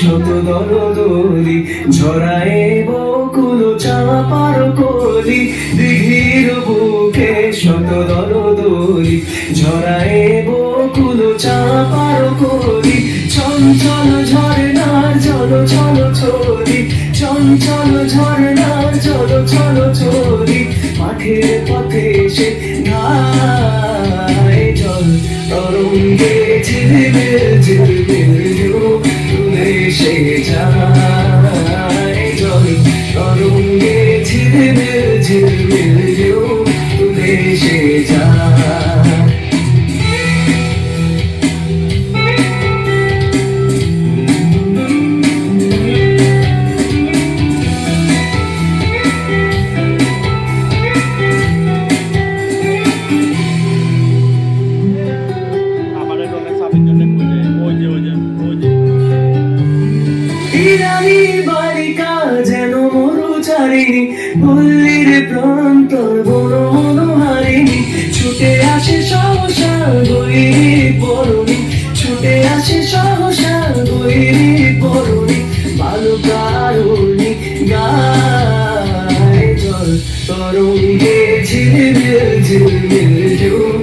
শত দরদলি ঝরায় বকুল চাপার কলি, দিঘির বুকে শত দরদলি ঝরায় বকুল চাপার কলি চঞ্চল ঝরনার জল, চল ছলি চঞ্চল ঝরনার জল, চল ছলি মাঠের পথে সে গায় জল, তরঙ্গে ঝিলমিল ঝিলমিল। তুলে সে যায় জল তরঙ্গে হিরানি বালিকা যেন মরুচারিণী পল্লীর প্রান্ত বন মনোহারিণী। ছুটে আসে সহসা গরিব বরণী, ছুটে আসে সহসা গরিব বরণী। বালুকারণী গায় জল, তরঙ্গে ঝিলমিল ঝিলমিল ঝুম